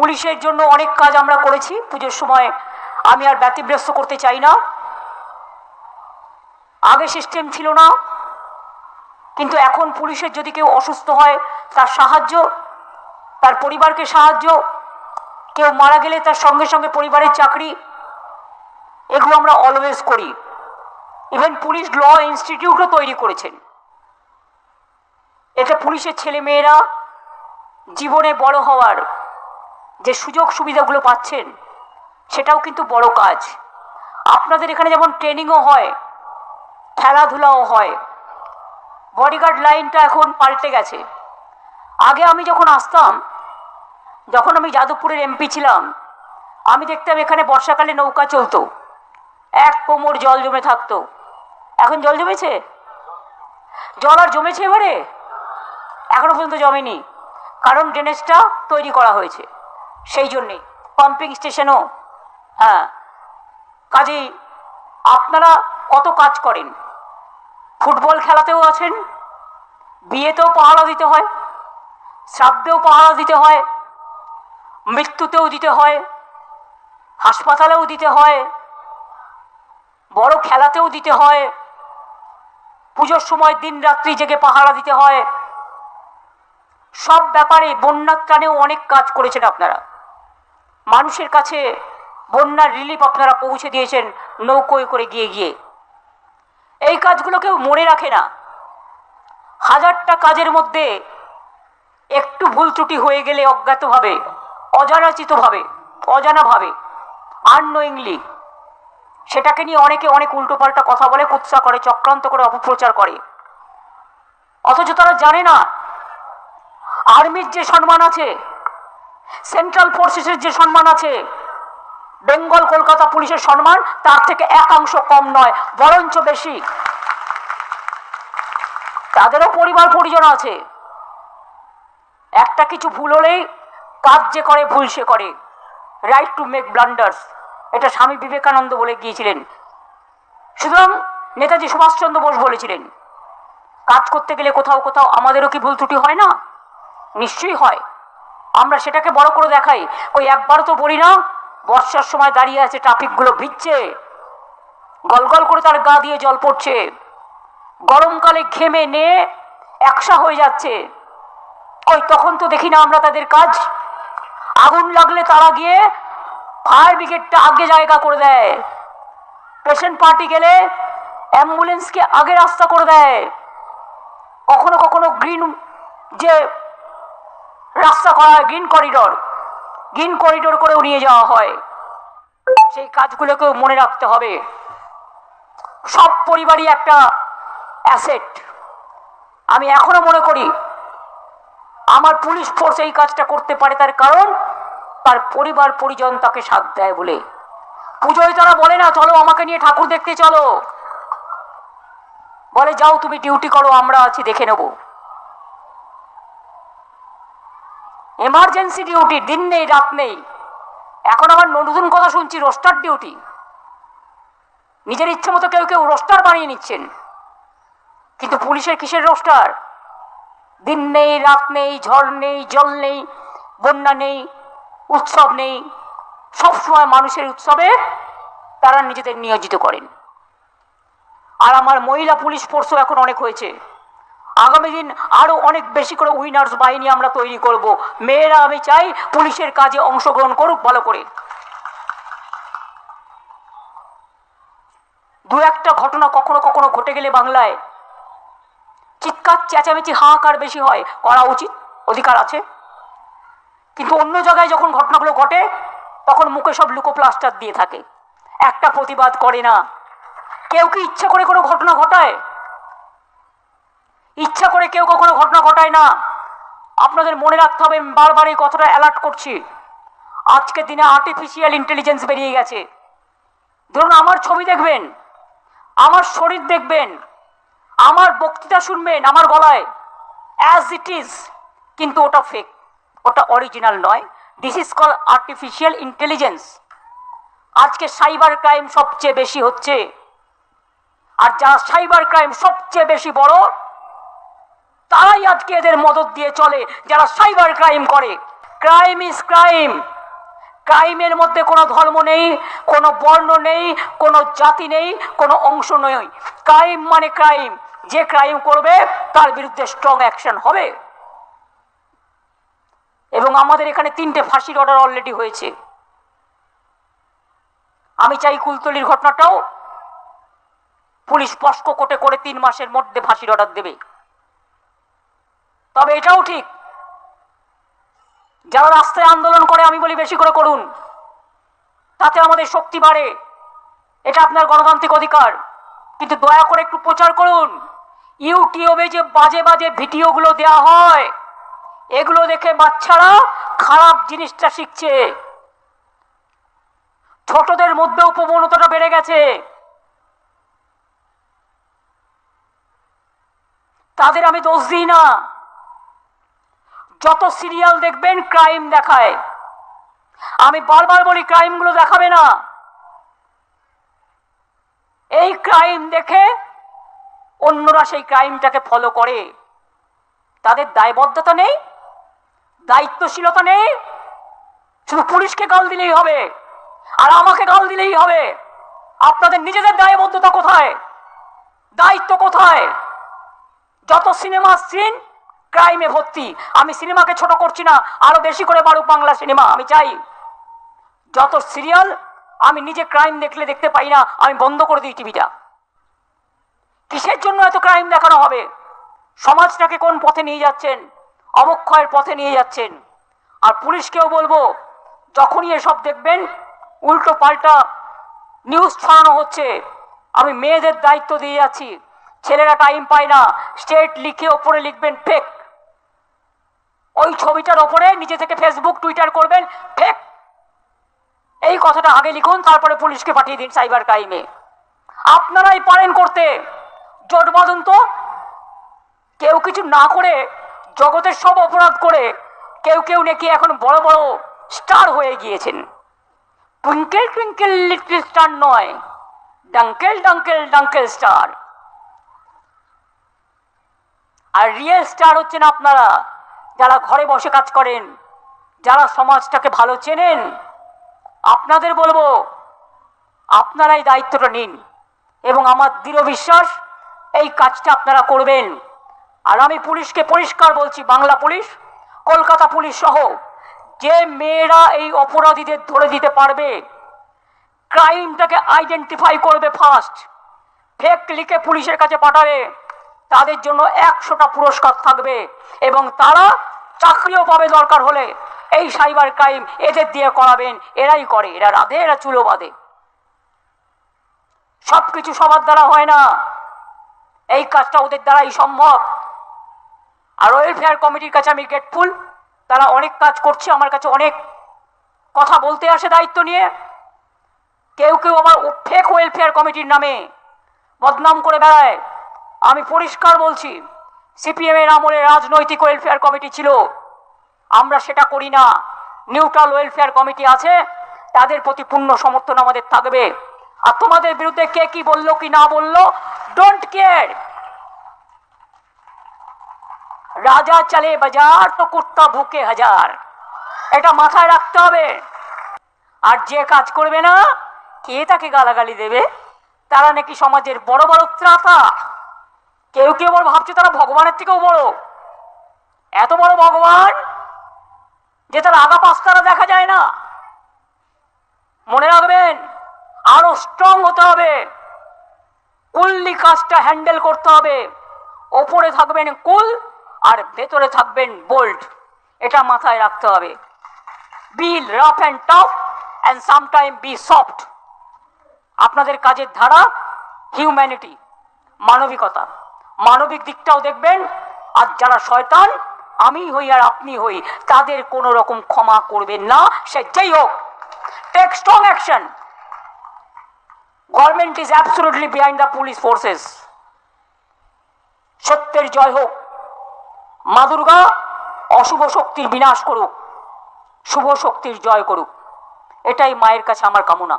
পুলিশের জন্য অনেক কাজ আমরা করেছি। পুজোর সময় আমি আর ব্যতিব্যস্ত করতে চাই না। আগে সিস্টেম ছিল না। কিন্তু এখন পুলিশের যদি কেউ অসুস্থ হয়, তার সাহায্য, তার পরিবারকে সাহায্য, কেউ মারা গেলে তার সঙ্গে সঙ্গে পরিবারের চাকরি, এগুলো আমরা অলওয়েজ করি। ইভেন পুলিশ ল ইনস্টিটিউটও তৈরি করেছেন। এতে পুলিশের ছেলে মেয়েরা জীবনে বড় হওয়ার যে সুযোগ সুবিধাগুলো পাচ্ছেন, সেটাও কিন্তু বড় কাজ। আপনাদের এখানে যেমন ট্রেনিংও হয়, খেলাধুলাও হয় বডিগার্ড লাইনটা এখন পাল্টে গেছে। আগে আমি যখন আসতাম, যখন আমি যাদবপুরের এমপি ছিলাম, আমি দেখতাম এখানে বর্ষাকালে নৌকা চলতো, এক কোমর জল জমে থাকতো। এখন জল জমেছে? জল আর জমেছে এবারে? এখনও পর্যন্ত জমেনি, কারণ ড্রেনেজটা তৈরি করা হয়েছে। সেই জন্যে পাম্পিং স্টেশনও হ্যাঁ কাজেই আপনারা কত কাজ করেন? ফুটবল খেলাতেও আছেন, বিয়েতেও পাহারা দিতে হয়, শ্রাদ্ধেও পাহারা দিতে হয়, মৃত্যুতেও দিতে হয়, হাসপাতালেও দিতে হয়, বড় খেলাতেও দিতে হয়, পুজোর সময় দিন রাত্রি জেগে পাহারা দিতে হয়। সব ব্যাপারে বন্যাত্রাণেও অনেক কাজ করেছেন আপনারা। মানুষের কাছে বন্যার রিলিফ আপনারা পৌঁছে দিয়েছেন, নৌকোয় করে গিয়ে গিয়ে। এই কাজগুলো কেউ মনে রাখে না। হাজারটা কাজের মধ্যে একটু ভুল ত্রুটি হয়ে গেলে অজ্ঞাতভাবে, অজানাচিতভাবে, অজানাভাবে আননোয়িংলি সেটাকে নিয়ে অনেকে অনেক উল্টোপাল্টা কথা বলে, কুৎসা করে, চক্রান্ত করে, অপপ্রচার করে। অথচ তারা জানে না, আর্মির যে সম্মান আছে সেন্ট্রাল ফোর্সেসের যে সম্মান আছে বেঙ্গল কলকাতা পুলিশের সম্মান, তার থেকে একাংশ কম নয়, বরঞ্চ বেশি। তাদেরও পরিবার পরিজন আছে। একটা কিছু ভুল হলেই কাজ যে করে, ভুল সে করে। রাইট টু মেক ব্লান্ডার্স এটা স্বামী বিবেকানন্দ বলে গিয়েছিলেন। সুতরাং নেতাজি সুভাষচন্দ্র বোস বলেছিলেন, কাজ করতে গেলে কোথাও কোথাও আমাদেরও কি ভুল ত্রুটি হয় না? নিশ্চয়ই হয়। আমরা সেটাকে বড় করে দেখাই। ওই একবারও তো বলি না, বর্ষার সময় দাঁড়িয়ে আছে, ট্রাফিকগুলো ভিজছে। গলগল করে তার গা দিয়ে জল পড়ছে। গরমকালে ঘেমে নিয়ে একসা হয়ে যাচ্ছে। ওই তখন তো দেখি না আমরা তাদের কাজ। আগুন লাগলে তারা গিয়ে ফায়ার ব্রিগেডটা আগে জায়গা করে দেয়। পেশেন্ট পার্টি গেলে অ্যাম্বুলেন্সকে আগে রাস্তা করে দেয়। কখনো কখনো গ্রিন যে রাস্তা করা হয় গ্রিন করিডর। গ্রিন করিডোর করেও নিয়ে যাওয়া হয়। সেই কাজগুলোকেও মনে রাখতে হবে। সব পরিবারই একটা অ্যাসেট আমি এখনও মনে করি, আমার পুলিশ ফোর্স এই কাজটা করতে পারে তার কারণ, তার পরিবার পরিজন তাকে সাথ দেয় বলে। পুজোয় তারা বলে না, চলো আমাকে নিয়ে ঠাকুর দেখতে চলো। বলে, যাও তুমি ডিউটি করো, আমরা আছি, দেখে নেব। এমার্জেন্সি ডিউটি দিন নেই, রাত নেই। এখন আবার নতুন কথা শুনছি রোস্টার ডিউটি নিজের ইচ্ছে মতো কেউ কেউ রোস্টার বানিয়ে নিচ্ছেন। কিন্তু পুলিশের কিসের রোস্টার দিন নেই, রাত নেই, ঝড় নেই, জল নেই, বন্যা নেই, উৎসব নেই। সবসময় মানুষের উৎসবে তারা নিজেদের নিয়োজিত করেন। আর আমার মহিলা পুলিশ ফোর্সও এখন অনেক হয়েছে। আগামী দিন আরও অনেক বেশি করে উইনার্স বাহিনী আমরা তৈরি করব। মেয়েরা, আমি চাই পুলিশের কাজে অংশগ্রহণ করুক ভালো করে। দু একটা ঘটনা কখনো কখনো ঘটে গেলে বাংলায় চিৎকার, চেঁচামেচি, হাহাকার বেশি হয়। করা উচিত, অধিকার আছে। কিন্তু অন্য জায়গায় যখন ঘটনাগুলো ঘটে, তখন মুখে সব লুকো প্লাস্টার দিয়ে থাকে। একটা প্রতিবাদ করে না। কেউ কি ইচ্ছা করে কোনো ঘটনা ঘটায়? ইচ্ছা করে কেউ কখনো ঘটনা ঘটায় না। আপনাদের মনে রাখতে হবে বারবার এই কথাটা অ্যালার্ট করছি। আজকের দিনে আর্টিফিশিয়াল ইন্টেলিজেন্স বেরিয়ে গেছে। ধরুন, আমার ছবি দেখবেন, আমার শরীর দেখবেন, আমার বক্তৃতা শুনবেন, আমার গলায়। অ্যাজ ইট ইজ কিন্তু ওটা ফেক ওটা অরিজিনাল নয়। This is call artificial intelligence আজকে সাইবার ক্রাইম সবচেয়ে বেশি হচ্ছে। আর যারা সাইবার ক্রাইম সবচেয়ে বেশি বড় তারাই আজকে এদের মদত দিয়ে চলে যারা সাইবার ক্রাইম করে। Crime is crime. ক্রাইমের মধ্যে কোনো ধর্ম নেই, কোনো বর্ণ নেই, কোনো জাতি নেই, কোনো অংশ নেই। ক্রাইম মানে ক্রাইম। যে ক্রাইম করবে, তার বিরুদ্ধে স্ট্রং অ্যাকশন হবে। এবং আমাদের এখানে তিনটে ফাঁসির অর্ডার অলরেডি হয়েছে। আমি চাই কুলতলির ঘটনাটাও পুলিশ স্পষ্ট কোটে করে তিন মাসের মধ্যে ফাঁসির অর্ডার দেবে। তবে এটাও ঠিক। যারা রাস্তায় আন্দোলন করে, আমি বলি বেশি করে করুন। তাতে আমাদের শক্তি বাড়ে। এটা আপনার গণতান্ত্রিক অধিকার। কিন্তু দয়া করে একটু প্রচার করুন। ইউটিউবে যে বাজে বাজে ভিডিওগুলো দেয়া হয়, এগুলো দেখে বাচ্চারা খারাপ জিনিসটা শিখছে। ছোটদের মধ্যেও প্রবণতাটা বেড়ে গেছে। তাদের আমি দোষ দিই না। যত সিরিয়াল দেখবেন, ক্রাইম দেখায়। আমি বারবার বলি, ক্রাইমগুলো দেখাবে না। এই ক্রাইম দেখে অন্যরা সেই ক্রাইমটাকে ফলো করে। তাদের দায়বদ্ধতা নেই, দায়িত্বশীলতা নেই। শুধু পুলিশকে গাল দিলেই হবে, আর আমাকে গাল দিলেই হবে। আপনাদের নিজেদের দায়বদ্ধতা কোথায়? দায়িত্ব কোথায়? যত সিনেমা সিন ক্রাইমে ভর্তি। আমি সিনেমাকে ছোট করছি না, আরও বেশি করে বাড়ুক বাংলা সিনেমা, আমি চাই। যত সিরিয়াল আমি নিজে ক্রাইম দেখলে দেখতে পাই না, আমি বন্ধ করে দিই টিভিটা কিসের জন্য এত ক্রাইম দেখানো হবে? সমাজটাকে কোন পথে নিয়ে যাচ্ছেন? অবক্ষয়ের পথে নিয়ে যাচ্ছেন। আর পুলিশকেও বলব, যখনই এসব দেখবেন, উল্টো পাল্টা নিউজ ছড়ানো হচ্ছে। আমি মেয়েদের দায়িত্ব দিয়ে যাচ্ছি। ছেলেরা টাইম পায় না। স্টেট লিখে ওপরে লিখবেন ফেক ওই ছবিটার ওপরে নিজে থেকে ফেসবুক টুইটার করবেন, ফেক। এই কথাটা আগে লিখুন, তারপরে পুলিশকে পাঠিয়ে দিন সাইবার ক্রাইমে আপনারাই পারেন করতে। জোট তো। কেউ কিছু না করে জগতের সব অপরাধ করে কেউ কেউ নাকি এখন বড় বড় স্টার হয়ে গিয়েছেন। টুইঙ্কেল টুইঙ্কেল, লিটল স্টার নয়। Dunkel Dunkel Dunkel star. আর রিয়েল স্টার হচ্ছেন আপনারা। যারা ঘরে বসে কাজ করেন, যারা সমাজটাকে ভালো চেনেন, আপনাদের বলব, আপনারাই দায়িত্বটা নিন এবং আমার দৃঢ় বিশ্বাস, এই কাজটা আপনারা করবেন। আর আমি পুলিশকে পরিষ্কার বলছি, বাংলা পুলিশ, কলকাতা পুলিশ সহ, যে মেয়েরা এই অপরাধীদের ধরে দিতে পারবে ক্রাইমটাকে আইডেন্টিফাই করবে ফার্স্ট ফেক লিখে পুলিশের কাছে পাঠাবে। তাদের জন্য একশোটা পুরস্কার থাকবে এবং তারা চাকরিও পাবে দরকার হলে। এই সাইবার ক্রাইম এদের দিয়ে করাবেন, এরাই করে, এরা রাধে, এরা চুলো বাঁধে। সব কিছু সবার দ্বারা হয় না। এই কাজটা ওদের দ্বারাই সম্ভব। আর ওয়েলফেয়ার কমিটির কাছে আমি গ্রেটফুল তারা অনেক কাজ করছে, আমার কাছে অনেক কথা বলতে আসে দায়িত্ব নিয়ে। কেউ কেউ আবার ফেক ওয়েলফেয়ার কমিটির নামে বদনাম করে বেড়ায়। আমি পরিষ্কার বলছি সিপিএম এর আমলে রাজনৈতিক ওয়েলফেয়ার কমিটি ছিল। আমরা সেটা করি না। নিউট্রাল ওয়েলফেয়ার কমিটি আছে, তাদের প্রতি পূর্ণ সমর্থন আমাদের থাকবে। আর তোমাদের বিরুদ্ধে কে কি বলল, কি না বলল ডোন্ট কেয়ার রাজা চলে বাজার, তো কুত্তা ভুকে হাজার। এটা মাথায় রাখতে হবে। আর যে কাজ করবে না, কে তাকে গালাগালি দেবে? তারা নাকি সমাজের বড় বড় ত্রাতা। কেউ কেউ বড় ভাবছে তারা ভগবানের থেকেও বড়। এত বড় ভগবান যে তার আগা পাঁচতারা দেখা যায় না। মনে রাখবেন, আরও স্ট্রং হতে হবে। কুললি কাজটা হ্যান্ডেল করতে হবে। ওপরে থাকবেন কুল আর ভেতরে থাকবেন বোল্ড এটা মাথায় রাখতে হবে। Be rough and tough and sometime be soft আপনাদের কাজের ধারা হিউম্যানিটি মানবিকতা। মানবিক দিকটাও দেখবেন, আর যারা শয়তান, আমি হই আর আপনি হই, তাদের কোনো রকম ক্ষমা করবেন না, সে যেই হোক take strong action government is absolutely behind the police forces সত্যের জয় হোক, মা দুর্গা অশুভ শক্তির বিনাশ করুক, শুভ শক্তির জয় করুক, এটাই মায়ের কাছে আমার কামনা।